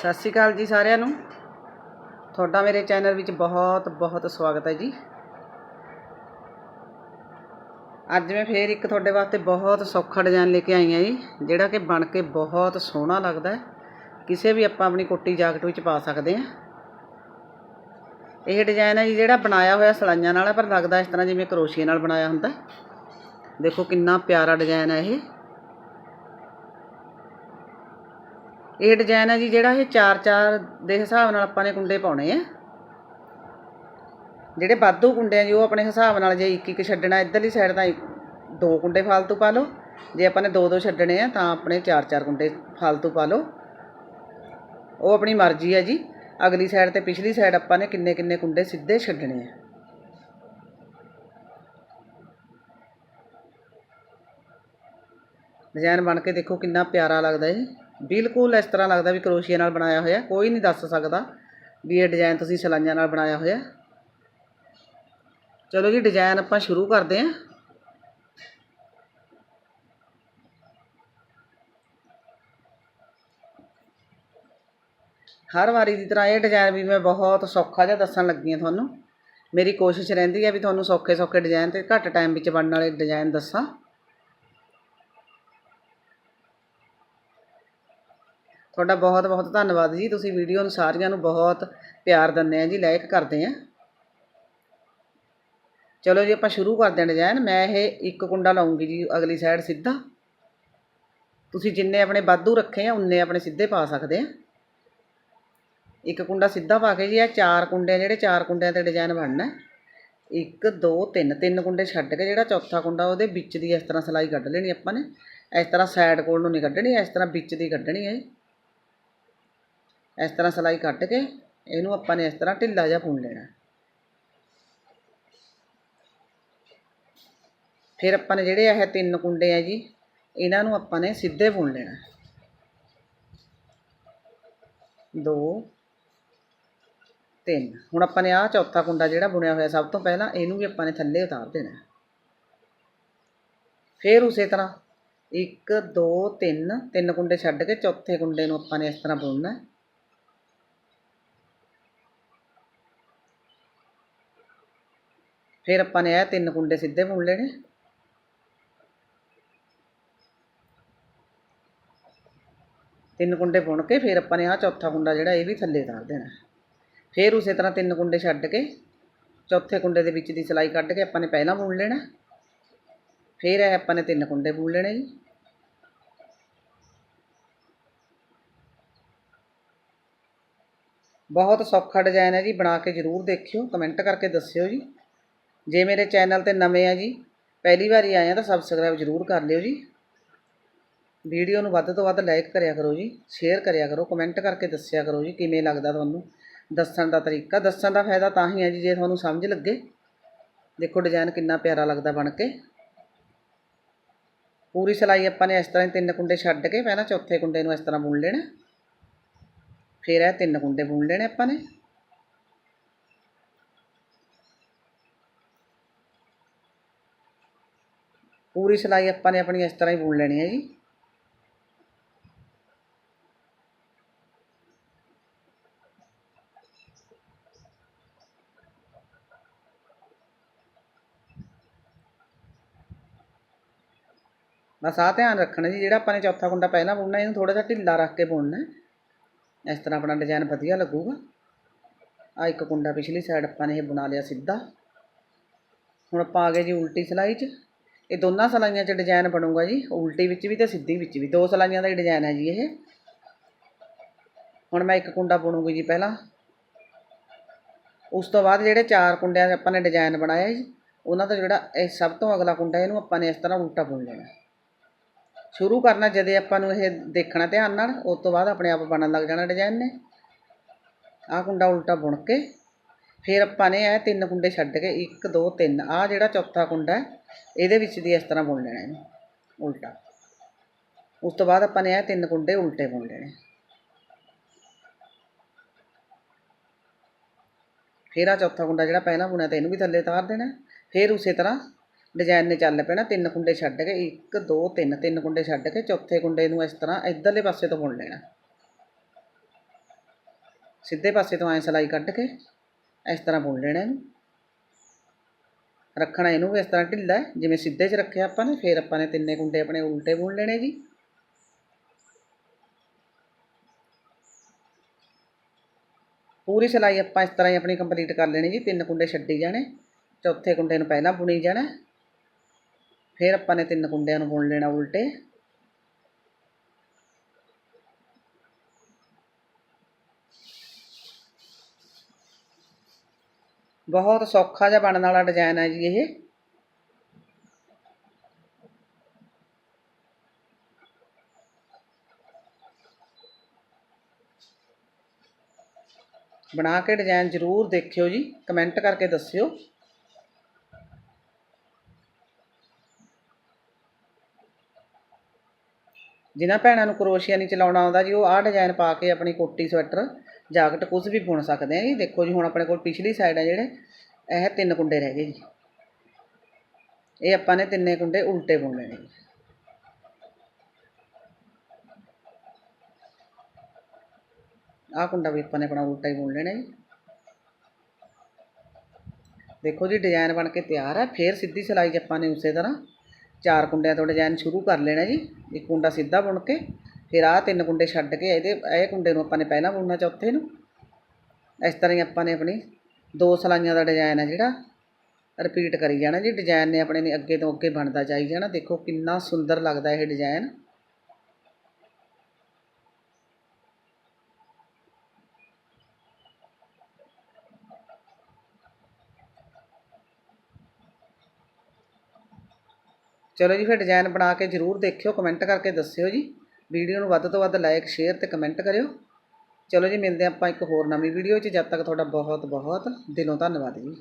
ਸਤਿ ਸ਼੍ਰੀ ਅਕਾਲ ਜੀ ਸਾਰਿਆਂ ਨੂੰ। ਤੁਹਾਡਾ ਮੇਰੇ ਚੈਨਲ ਵਿੱਚ ਬਹੁਤ ਬਹੁਤ ਸਵਾਗਤ ਹੈ ਜੀ। ਅੱਜ ਮੈਂ ਫੇਰ ਇੱਕ ਤੁਹਾਡੇ ਵਾਸਤੇ ਬਹੁਤ ਸੌਖਾ ਡਿਜ਼ਾਈਨ ਲੈ ਕੇ ਆਈ ਹਾਂ ਜੀ, ਜਿਹੜਾ ਕਿ ਬਣ ਕੇ ਬਹੁਤ ਸੋਹਣਾ ਲੱਗਦਾ ਹੈ। ਕਿਸੇ ਵੀ ਆਪਾਂ ਆਪਣੀ ਕੋਟੀ ਜਾਕਟ ਵਿੱਚ ਪਾ ਸਕਦੇ ਹਾਂ। ਇਹ ਡਿਜ਼ਾਈਨ ਹੈ ਜੀ ਜਿਹੜਾ ਬਣਾਇਆ ਹੋਇਆ ਸਲਾਈਆਂ ਨਾਲ ਹੈ, ਪਰ ਲੱਗਦਾ ਇਸ ਤਰ੍ਹਾਂ ਜਿਵੇਂ ਕਰੋਸ਼ੀਏ ਨਾਲ ਬਣਾਇਆ ਹੁੰਦਾ ਦੇਖੋ ਕਿੰਨਾ ਪਿਆਰਾ ਡਿਜ਼ਾਈਨ ਹੈ ਇਹ। ਇਹ ਡਿਜ਼ਾਈਨ ਹੈ ਜੀ, ਜਿਹੜਾ ਇਹ 4-4 ਦੇ ਹਿਸਾਬ ਨਾਲ ਆਪਾਂ ਨੇ ਕੁੰਡੇ ਪਾਉਣੇ ਆ। ਜਿਹੜੇ ਵਾਧੂ ਕੁੰਡੇ ਆ ਜੀ, ਉਹ ਆਪਣੇ ਹਿਸਾਬ ਨਾਲ ਜੇ ਇੱਕ ਇੱਕ ਛੱਡਣਾ ਇੱਧਰਲੀ ਸਾਈਡ ਤਾਂ ਇੱਕ- ਦੋ ਕੁੰਡੇ ਫਾਲਤੂ ਪਾ ਲਓ। ਜੇ ਆਪਾਂ ਨੇ ਦੋ ਦੋ ਛੱਡਣੇ ਆ, ਤਾਂ ਆਪਣੇ 4-4 ਕੁੰਡੇ ਫਾਲਤੂ ਪਾ ਲਓ। ਉਹ ਆਪਣੀ ਮਰਜ਼ੀ ਹੈ ਜੀ। ਅਗਲੀ ਸਾਈਡ ਤੇ ਪਿਛਲੀ ਸਾਈਡ ਆਪਾਂ ਨੇ ਕਿੰਨੇ ਕਿੰਨੇ ਕੁੰਡੇ ਸਿੱਧੇ ਛੱਡਣੇ ਆ। ਡਿਜ਼ਾਈਨ ਬਣ ਕੇ ਦੇਖੋ ਕਿੰਨਾ ਪਿਆਰਾ ਲੱਗਦਾ ਹੈ ਬਿਲਕੁਲ ਇਸ ਤਰ੍ਹਾਂ ਲੱਗਦਾ ਵੀ ਕਰੋਸ਼ੀਆ ਨਾਲ ਬਣਾਇਆ ਹੋਇਆ, ਕੋਈ ਨਹੀਂ ਦੱਸ ਸਕਦਾ ਵੀ ਇਹ ਡਿਜ਼ਾਈਨ ਤੁਸੀਂ ਸਲਾਈਆਂ ਨਾਲ ਬਣਾਇਆ ਹੋਇਆ। ਚਲੋ ਜੀ ਡਿਜ਼ਾਈਨ ਆਪਾਂ ਸ਼ੁਰੂ ਕਰਦੇ ਹਾਂ। ਹਰ ਵਾਰੀ ਦੀ ਤਰ੍ਹਾਂ ਇਹ ਡਿਜ਼ਾਈਨ ਵੀ ਮੈਂ ਬਹੁਤ ਸੌਖਾ ਜਿਹਾ ਦੱਸਣ ਲੱਗੀ ਹਾਂ ਤੁਹਾਨੂੰ। ਮੇਰੀ ਕੋਸ਼ਿਸ਼ ਰਹਿੰਦੀ ਹੈ ਵੀ ਤੁਹਾਨੂੰ ਸੌਖੇ ਸੌਖੇ ਡਿਜ਼ਾਈਨ ਤੇ ਘੱਟ ਟਾਈਮ ਵਿੱਚ ਬਣਨ ਵਾਲੇ ਡਿਜ਼ਾਈਨ ਦੱਸਾਂ। ਤੁਹਾਡਾ ਬਹੁਤ ਬਹੁਤ ਧੰਨਵਾਦ ਜੀ। ਤੁਸੀਂ ਵੀਡੀਓ ਨੂੰ ਸਾਰਿਆਂ ਨੂੰ ਬਹੁਤ ਪਿਆਰ ਦਿੰਦੇ ਆ ਜੀ ਲਾਈਕ ਕਰਦੇ ਆ। ਚਲੋ ਜੀ, ਆਪਾਂ ਸ਼ੁਰੂ ਕਰਦੇ ਹਾਂ ਡਿਜ਼ਾਈਨ ਮੈਂ ਇਹ ਇੱਕ ਕੁੰਡਾ ਲਾਉਂਗੀ ਜੀ, ਅਗਲੀ ਸਾਈਡ ਸਿੱਧਾ। ਤੁਸੀਂ ਜਿੰਨੇ ਆਪਣੇ ਵਾਧੂ ਰੱਖੇ ਆ, ਉਨੇ ਆਪਣੇ ਸਿੱਧੇ ਪਾ ਸਕਦੇ ਆ। ਇੱਕ ਕੁੰਡਾ ਸਿੱਧਾ ਪਾ ਕੇ ਜੀ, ਇਹ ਚਾਰ ਕੁੰਡੇ ਜਿਹੜੇ ਚਾਰ ਕੁੰਡਿਆਂ ਤੇ ਡਿਜ਼ਾਈਨ ਬਣਨਾ ਇੱਕ, ਦੋ, ਤਿੰਨ। ਤਿੰਨ ਕੁੰਡੇ ਛੱਡ ਕੇ ਜਿਹੜਾ ਚੌਥਾ ਕੁੰਡਾ, ਉਹਦੇ ਵਿੱਚ ਦੀ ਇਸ ਤਰ੍ਹਾਂ ਸਲਾਈ ਕੱਢ ਲੈਣੀ ਆਪਾਂ ਨੇ। ਇਸ ਤਰ੍ਹਾਂ ਸਾਈਡ ਕੋਲ ਨੂੰ ਨਹੀਂ ਕੱਢਣੀ, ਇਸ ਤਰ੍ਹਾਂ ਵਿੱਚ ਦੀ ਕੱਢਣੀ ਹੈ ਜੀ। ਇਸ ਤਰ੍ਹਾਂ ਸਲਾਈ ਕੱਢ ਕੇ ਇਹਨੂੰ ਆਪਾਂ ਨੇ ਇਸ ਤਰ੍ਹਾਂ ਢਿੱਲਾ ਜਿਹਾ ਬੁਣ ਲੈਣਾ। ਫਿਰ ਆਪਾਂ ਨੇ ਜਿਹੜੇ ਇਹ ਤਿੰਨ ਕੁੰਡੇ ਆ ਜੀ, ਇਹਨਾਂ ਨੂੰ ਆਪਾਂ ਨੇ ਸਿੱਧੇ ਬੁਣ ਲੈਣਾ। ਦੋ, ਤਿੰਨ। ਹੁਣ ਆਪਾਂ ਨੇ ਆਹ ਚੌਥਾ ਕੁੰਡਾ ਜਿਹੜਾ ਬੁਣਿਆ ਹੋਇਆ, ਸਭ ਤੋਂ ਪਹਿਲਾਂ ਇਹਨੂੰ ਵੀ ਆਪਾਂ ਨੇ ਥੱਲੇ ਉਤਾਰ ਦੇਣਾ। ਫਿਰ ਉਸੇ ਤਰ੍ਹਾਂ 1 2 3 ਤਿੰਨ ਕੁੰਡੇ ਛੱਡ ਕੇ ਚੌਥੇ ਕੁੰਡੇ ਨੂੰ ਆਪਾਂ ਨੇ ਇਸ ਤਰ੍ਹਾਂ ਬੁਣਨਾ ਹੈ ਫਿਰ ਆਪਾਂ ਨੇ ਇਹ ਤਿੰਨ ਕੁੰਡੇ ਸਿੱਧੇ ਬੁਣ ਲੈਣੇ। ਤਿੰਨ ਕੁੰਡੇ ਬੁਣ ਕੇ ਫਿਰ ਆਪਾਂ ਨੇ ਆਹ ਚੌਥਾ ਕੁੰਡਾ ਜਿਹੜਾ ਇਹ ਵੀ ਥੱਲੇ ਉਤਾਰ ਦੇਣਾ। ਫਿਰ ਉਸੇ ਤਰ੍ਹਾਂ ਤਿੰਨ ਕੁੰਡੇ ਛੱਡ ਕੇ ਚੌਥੇ ਕੁੰਡੇ ਦੇ ਵਿੱਚ ਦੀ ਸਿਲਾਈ ਕੱਢ ਕੇ ਆਪਾਂ ਨੇ ਪਹਿਲਾਂ ਬੁਣ ਲੈਣਾ। ਫਿਰ ਇਹ ਆਪਾਂ ਨੇ ਤਿੰਨ ਕੁੰਡੇ ਬੁਣ ਲੈਣੇ ਜੀ। ਬਹੁਤ ਸੌਖਾ ਡਿਜ਼ਾਈਨ ਹੈ ਜੀ, ਬਣਾ ਕੇ ਜ਼ਰੂਰ ਦੇਖਿਓ ਕਮੈਂਟ ਕਰਕੇ ਦੱਸਿਓ ਜੀ। ਜੇ ਮੇਰੇ ਚੈਨਲ ਤੇ ਨਵੇਂ ਆ ਜੀ, ਪਹਿਲੀ ਵਾਰੀ ਆਏ ਆ ਤਾਂ ਸਬਸਕ੍ਰਾਈਬ ਜ਼ਰੂਰ ਕਰ ਲਿਓ ਜੀ। ਵੀਡੀਓ ਨੂੰ ਵੱਧ ਤੋਂ ਵੱਧ ਲਾਈਕ ਕਰਿਆ ਕਰੋ ਜੀ ਸ਼ੇਅਰ ਕਰਿਆ ਕਰੋ ਕਮੈਂਟ ਕਰਕੇ ਦੱਸਿਆ ਕਰੋ ਜੀ ਕਿਵੇਂ ਲੱਗਦਾ ਤੁਹਾਨੂੰ ਦੱਸਣ ਦਾ ਤਰੀਕਾ। ਦੱਸਣ ਦਾ ਫਾਇਦਾ ਤਾਂ ਹੀ ਹੈ ਜੀ, ਜੇ ਤੁਹਾਨੂੰ ਸਮਝ ਲੱਗੇ। ਦੇਖੋ ਡਿਜ਼ਾਈਨ ਕਿੰਨਾ ਪਿਆਰਾ ਲੱਗਦਾ ਬਣ ਕੇ। ਪੂਰੀ ਸਿਲਾਈ ਆਪਾਂ ਨੇ ਇਸ ਤਰ੍ਹਾਂ ਹੀ ਤਿੰਨ ਕੁੰਡੇ ਛੱਡ ਕੇ ਪਹਿਲਾਂ ਚੌਥੇ ਕੁੰਡੇ ਨੂੰ ਇਸ ਤਰ੍ਹਾਂ ਬੁਣ ਲੈਣਾ। ਫਿਰ ਇਹ ਤਿੰਨ ਕੁੰਡੇ ਬੁਣ ਲੈਣੇ ਆਪਾਂ ਨੇ। ਪੂਰੀ ਸਿਲਾਈ ਆਪਾਂ ਨੇ ਆਪਣੀ ਇਸ ਤਰ੍ਹਾਂ ਹੀ ਬੁਣ ਲੈਣੀ ਹੈ ਜੀ। ਬਸ ਆਹ ਧਿਆਨ ਰੱਖਣਾ ਜੀ, ਜਿਹੜਾ ਆਪਾਂ ਨੇ ਚੌਥਾ ਕੁੰਡਾ ਪਹਿਲਾਂ ਬੁਣਨਾ, ਇਹਨੂੰ ਥੋੜਾ ਜਿਹਾ ਢਿੱਲਾ ਰੱਖ ਕੇ ਬੁਣਨਾ ਇਸ ਤਰ੍ਹਾਂ ਆਪਣਾ ਡਿਜ਼ਾਈਨ ਵਧੀਆ ਲੱਗੂਗਾ। ਆ ਇੱਕ ਕੁੰਡਾ ਪਿਛਲੀ ਸਾਈਡ ਆਪਾਂ ਨੇ ਇਹ ਬਣਾ ਲਿਆ ਸਿੱਧਾ। ਹੁਣ ਆਪਾਂ ਆ ਗਏ ਜੀ ਉਲਟੀ ਸਿਲਾਈ 'ਚ। ਇਹ ਦੋਨਾਂ ਸਿਲਾਈਆਂ 'ਚ ਡਿਜ਼ਾਈਨ ਬਣੂਗਾ ਜੀ, ਉਲਟੀ ਵਿੱਚ ਵੀ ਤੇ ਸਿੱਧੀ ਵਿੱਚ ਵੀ। ਦੋ ਸਿਲਾਈਆਂ ਦਾ ਹੀ ਡਿਜ਼ਾਈਨ ਹੈ ਜੀ ਇਹ। ਹੁਣ ਮੈਂ ਇੱਕ ਕੁੰਡਾ ਬੁਣੂਗੀ ਜੀ ਪਹਿਲਾਂ। ਉਸ ਤੋਂ ਬਾਅਦ ਜਿਹੜੇ ਚਾਰ ਕੁੰਡਿਆਂ 'ਚ ਆਪਾਂ ਨੇ ਡਿਜ਼ਾਈਨ ਬਣਾਇਆ ਜੀ, ਉਹਨਾਂ ਦਾ ਜਿਹੜਾ ਇਹ ਸਭ ਤੋਂ ਅਗਲਾ ਕੁੰਡਾ, ਇਹਨੂੰ ਆਪਾਂ ਨੇ ਇਸ ਤਰ੍ਹਾਂ ਉਲਟਾ ਬੁਣ ਲੈਣਾ। ਸ਼ੁਰੂ ਕਰਨਾ ਜਦੇ ਆਪਾਂ ਨੂੰ ਇਹ ਦੇਖਣਾ ਧਿਆਨ ਨਾਲ, ਉਸ ਤੋਂ ਬਾਅਦ ਆਪਣੇ ਆਪ ਬਣਨ ਲੱਗ ਜਾਣਾ ਡਿਜ਼ਾਈਨ ਨੇ। ਆਹ ਕੁੰਡਾ ਉਲਟਾ ਬੁਣ ਕੇ, ਫਿਰ ਆਪਾਂ ਨੇ ਇਹ ਤਿੰਨ ਕੁੰਡੇ ਛੱਡ ਕੇ 1 2 3 ਆਹ ਜਿਹੜਾ ਚੌਥਾ ਕੁੰਡਾ ਹੈ ਇਹਦੇ ਵਿੱਚ ਦੀ ਇਸ ਤਰ੍ਹਾਂ ਬੁਣ ਲੈਣਾ ਇਹਨੂੰ, ਉਲਟਾ। ਉਸ ਤੋਂ ਬਾਅਦ ਆਪਾਂ ਨੇ ਇਹ ਤਿੰਨ ਕੁੰਡੇ ਉਲਟੇ ਬੁਣ ਲੈਣੇ। ਫਿਰ ਆ ਚੌਥਾ ਕੁੰਡਾ ਜਿਹੜਾ ਪਹਿਲਾਂ ਬੁਣਿਆ ਤੇ ਇਹਨੂੰ ਵੀ ਥੱਲੇ ਤਾਰ ਦੇਣਾ। ਫਿਰ ਉਸੇ ਤਰ੍ਹਾਂ ਡਿਜ਼ਾਈਨ ਨੇ ਚੱਲ ਪੈਣਾ ਤਿੰਨ ਕੁੰਡੇ ਛੱਡ ਕੇ 1 2 3 ਤਿੰਨ ਕੁੰਡੇ ਛੱਡ ਕੇ ਚੌਥੇ ਕੁੰਡੇ ਨੂੰ ਇਸ ਤਰ੍ਹਾਂ ਇਧਰਲੇ ਪਾਸੇ ਤੋਂ ਬੁਣ ਲੈਣਾ। ਸਿੱਧੇ ਪਾਸੇ ਤੋਂ ਐਂ ਸਿਲਾਈ ਕੱਢ ਕੇ ਇਸ ਤਰ੍ਹਾਂ ਬੁਣ ਲੈਣਾ ਇਹਨੂੰ। ਰੱਖਣਾ ਇਹਨੂੰ ਵੀ ਇਸ ਤਰ੍ਹਾਂ ਢਿੱਲਾ ਹੈ, ਜਿਵੇਂ ਸਿੱਧੇ 'ਚ ਰੱਖਿਆ ਆਪਾਂ ਨੇ ਫਿਰ ਆਪਾਂ ਨੇ ਤਿੰਨੇ ਕੁੰਡੇ ਆਪਣੇ ਉਲਟੇ ਬੁਣ ਲੈਣੇ ਜੀ। ਪੂਰੀ ਸਿਲਾਈ ਆਪਾਂ ਇਸ ਤਰ੍ਹਾਂ ਹੀ ਆਪਣੀ ਕੰਪਲੀਟ ਕਰ ਲੈਣੀ ਜੀ। ਤਿੰਨ ਕੁੰਡੇ ਛੱਡੀ ਜਾਣੇ ਚੌਥੇ ਕੁੰਡੇ ਨੂੰ ਪਹਿਲਾਂ ਬੁਣੀ ਜਾਣਾ। ਫਿਰ ਆਪਾਂ ਨੇ ਤਿੰਨ ਕੁੰਡਿਆਂ ਨੂੰ ਬੁਣ ਲੈਣਾ ਉਲਟੇ। ਬਹੁਤ ਸੌਖਾ ਜਿਹਾ ਬਣਨ ਵਾਲਾ ਡਿਜ਼ਾਈਨ ਹੈ ਜੀ ਇਹ। ਬਣਾ ਕੇ ਡਿਜ਼ਾਈਨ ਜ਼ਰੂਰ ਦੇਖਿਓ ਜੀ ਕਮੈਂਟ ਕਰਕੇ ਦੱਸਿਓ। ਜਿਨ੍ਹਾਂ ਭੈਣਾਂ ਨੂੰ ਕਰੋਸ਼ੀਆ ਨਹੀਂ ਚਲਾਉਣਾ ਆਉਂਦਾ ਜੀ, ਉਹ ਆਹ ਡਿਜ਼ਾਈਨ ਪਾ ਕੇ ਆਪਣੀ ਕੋਟੀ ਸਵੈਟਰ ਜਾਕਟ ਕੁਝ ਵੀ ਬੁਣ ਸਕਦੇ ਆ ਜੀ। ਦੇਖੋ ਜੀ, ਹੁਣ ਆਪਣੇ ਕੋਲ ਪਿਛਲੀ ਸਾਈਡ ਆ ਜਿਹੜੇ, ਇਹ ਤਿੰਨ ਕੁੰਡੇ ਰਹਿ ਗਏ ਜੀ। ਇਹ ਆਪਾਂ ਨੇ ਤਿੰਨੇ ਕੁੰਡੇ ਉਲਟੇ ਬੁਣਨੇ ਨੇ ਜੀ। ਆਹ ਕੁੰਡਾ ਵੀ ਆਪਾਂ ਨੇ ਆਪਣਾ ਉਲਟਾ ਹੀ ਬੁਣ ਲੈਣਾ ਜੀ। ਦੇਖੋ ਜੀ ਡਿਜ਼ਾਈਨ ਬਣ ਕੇ ਤਿਆਰ ਹੈ ਫੇਰ ਸਿੱਧੀ ਸਿਲਾਈ 'ਚ ਆਪਾਂ ਨੇ ਉਸੇ ਤਰ੍ਹਾਂ ਚਾਰ ਕੁੰਡਿਆਂ ਤੋਂ ਡਿਜ਼ਾਈਨ ਸ਼ੁਰੂ ਕਰ ਲੈਣਾ ਜੀ। ਇੱਕ ਕੁੰਡਾ ਸਿੱਧਾ ਬੁਣ ਕੇ ਫਿਰ ਆਹ ਤਿੰਨ ਕੁੰਡੇ ਛੱਡ ਕੇ ਇਹਦੇ, ਇਹ ਕੁੰਡੇ ਨੂੰ ਆਪਾਂ ਨੇ ਪਹਿਲਾਂ ਬੁਣਨਾ ਚੌਥੇ ਨੂੰ। ਇਸ ਤਰ੍ਹਾਂ ਹੀ ਆਪਾਂ ਨੇ ਆਪਣੀ ਦੋ ਸਲਾਈਆਂ ਦਾ ਡਿਜ਼ਾਈਨ ਹੈ ਜਿਹੜਾ ਰਿਪੀਟ ਕਰੀ ਜਾਣਾ ਜੀ। ਡਿਜ਼ਾਈਨ ਨੇ ਆਪਣੇ ਨੇ ਅੱਗੇ ਤੋਂ ਅੱਗੇ ਬਣਦਾ ਜਾਈ ਜਾਣਾ। ਦੇਖੋ ਕਿੰਨਾ ਸੁੰਦਰ ਲੱਗਦਾ ਇਹ ਡਿਜ਼ਾਈਨ ਚਲੋ ਜੀ, ਫਿਰ ਡਿਜ਼ਾਈਨ ਬਣਾ ਕੇ ਜ਼ਰੂਰ ਦੇਖਿਓ ਕਮੈਂਟ ਕਰਕੇ ਦੱਸਿਓ ਜੀ। ਵੀਡੀਓ ਨੂੰ ਵੱਧ ਤੋਂ ਵੱਧ ਲਾਈਕ ਸ਼ੇਅਰ ਤੇ ਕਮੈਂਟ ਕਰਿਓ। ਚਲੋ ਜੀ, ਮਿਲਦੇ ਆਪਾਂ ਇੱਕ ਹੋਰ ਨਵੀਂ ਵੀਡੀਓ 'ਚ। ਜਦ ਤੱਕ ਤੁਹਾਡਾ ਬਹੁਤ ਬਹੁਤ ਦਿਲੋਂ ਧੰਨਵਾਦ ਜੀ।